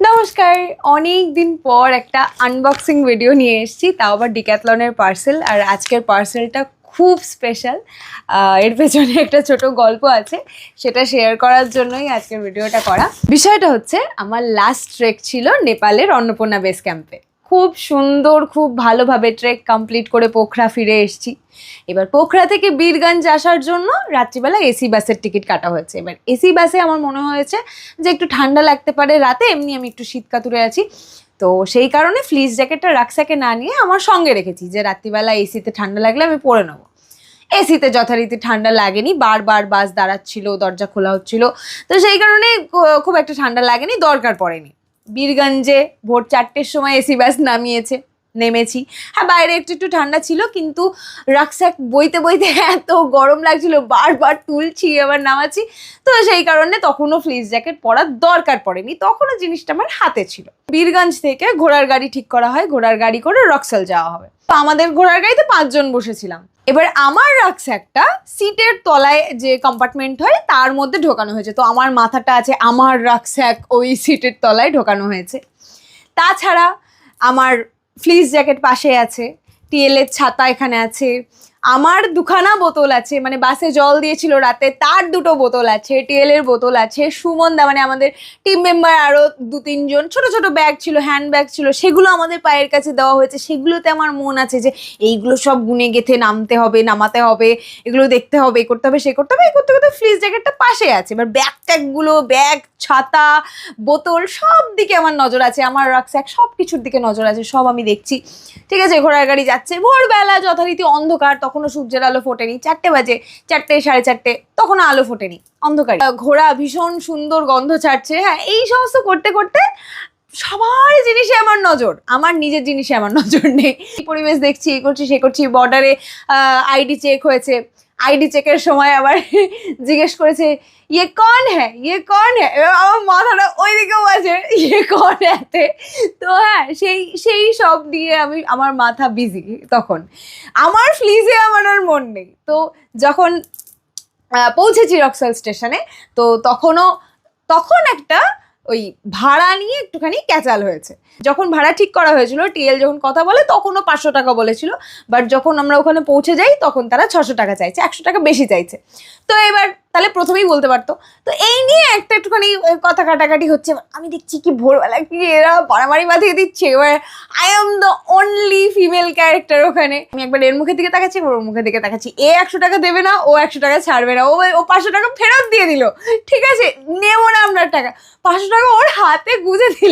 নমস্কার অনেক দিন পর একটা আনবক্সিং ভিডিও নিয়ে এসেছি, তাও আবার ডিক্যাথলনের পার্সেল আর আজকের পার্সেলটা খুব স্পেশাল এর পেছনে একটা ছোট গল্প আছে, সেটা শেয়ার করার জন্যই আজকের ভিডিওটা করা। বিষয়টা হচ্ছে, আমার লাস্ট ট্রেক ছিল নেপালের অন্নপূর্ণা বেস ক্যাম্পে খুব সুন্দর, খুব ভালোভাবে ট্রেক কমপ্লিট করে পোখরা ফিরে এসেছি। এবার পোখরা থেকে বীরগঞ্জ আসার জন্য রাত্রিবেলা এসি বাসের টিকিট কাটা হয়েছে। এবার এসি বাসে আমার মনে হয়েছে যে একটু ঠান্ডা লাগতে পারে, রাতে এমনি আমি একটু শীত কাতুরে আছি। তো সেই কারণে ফ্লিস জ্যাকেটটা রাকসাকে না নিয়ে আমার সঙ্গে রেখেছি যে রাত্রিবেলা এসিতে ঠান্ডা লাগলে আমি পরে নেব। এসিতে যথারীতি ঠান্ডা লাগেনি, বারবার বাস দাঁড়াচ্ছিল, দরজা খোলা হচ্ছিল। তো সেই কারণে খুব একটা ঠান্ডা লাগেনি, দরকার পড়েনি। বীরগঞ্জে ভোর চারটের সময় এসি বাস নামিয়েছে, নেমেছি। হ্যাঁ বাইরে একটু একটু ঠান্ডা ছিল, কিন্তু রাকস্যাক বইতে বইতে এত গরম লাগছিল, বারবার তুলছি, আবার নামাচ্ছি। তো সেই কারণে তখনও ফ্লিস জ্যাকেট পরার দরকার পড়েনি, তখনও জিনিসটা আমার হাতে ছিল। বীরগঞ্জ থেকে ঘোড়ার গাড়ি ঠিক করা হয়, ঘোড়ার গাড়ি করে রক্সেল যাওয়া হবে। তো আমাদের ঘোড়ার গাড়িতে পাঁচজন বসেছিলাম। এবার আমার রাখছে একটা সিটের তলায় যে কম্পার্টমেন্ট হয়, তার মধ্যে ঢোকানো হয়েছে। তো আমার মাথাটা আছে, আমার রাক্সাক ওই সিটের তলায় ঢোকানো হয়েছে। তাছাড়া আমার ফ্লিস জ্যাকেট পাশে আছে টিএলের ছাতা এখানে আছে আমার দুখানা বোতল আছে মানে বাসে জল দিয়েছিল রাতে, তার দুটো বোতল আছে, টিএলের বোতল আছে, সুমনদা মানে আমাদের টিম মেম্বার আরও দু তিনজন, ছোট ছোট ব্যাগ ছিল হ্যান্ড ব্যাগ ছিল, সেগুলো আমাদের পায়ের কাছে দেওয়া হয়েছে, সেগুলোতে আমার মন আছে যে এইগুলো সব গুনে গেথে নামতে হবে, নামাতে হবে, এগুলো দেখতে হবে, এ করতে হবে, সে করতে হবে এই করতে করতে ফ্রিজ জ্যাকেটটা পাশে আছে, এবার ব্যাগ ট্যাগগুলো ব্যাগ ছাতা, বোতল সব দিকে আমার নজর আছে, আমার রাক্সাক সব কিছুর দিকে নজর আছে, সব আমি দেখছি। ঠিক আছে, ঘোড়ার গাড়ি যাচ্ছে, ভোরবেলা যথারীতি অন্ধকার তখনও সূর্যের আলো ফোটেনি। চারটে বাজে, চারটে সাড়ে চারটে তখনও আলো ফোটেনি, অন্ধকার। ঘোড়া ভীষণ সুন্দর গন্ধ ছাড়ছে। হ্যাঁ এই সমস্ত করতে করতে সবার জিনিসে আমার নজর, আমার নিজের জিনিসে আমার নজর নেই। পরিবেশ দেখছি, এ করছি, সে করছি বর্ডারে আইডি চেক হয়েছে। আইডি চেকের সময় আবার জিজ্ঞেস করেছে ইয়ে কন হ্যাঁ ইয়ে কন হ্যাঁ? আমার মাথাটা ওইদিকেও আছে ইয়ে কন হ্যাঁতে? তো হ্যাঁ সেই সেই সব দিয়ে আমি, আমার মাথা বিজি তখন। আমার ফ্লিজে আমার আর মন নেই। তো যখন পৌঁছেছি রক্সাল স্টেশনে তো তখনও, তখন একটা ওই ভাড়া নিয়ে একটুখানি ক্যাচাল হয়েছে। যখন ভাড়া ঠিক করা হয়েছিল, টিএল যখন কথা বলে তখনও পাঁচশো টাকা বলেছিল। বাট যখন আমরা ওখানে পৌঁছে যাই, তখন তারা ছশো টাকা চাইছে, একশো টাকা বেশি চাইছে। তো এবার তাহলে প্রথমেই বলতে পারতো। তো এই নিয়ে একটা একটুখানি কথা কাটাকাটি হচ্ছে। আমি দেখছি কি ভোরবেলা কি এরা মারামারি বাঁধিয়ে দিচ্ছে। এবার I am the only female character ওখানে। আমি একবার এর মুখের দিকে তাকাচ্ছি ওর মুখের দিকে তাকাচ্ছি। এ একশো টাকা দেবে না, ও একশো টাকা ছাড়বে না। ও ও পাঁচশো টাকা ফেরত দিয়ে দিল। ঠিক আছে, নেব না আপনার টাকা। পাঁচশো টাকা ওর হাতে গুঁজে দিল।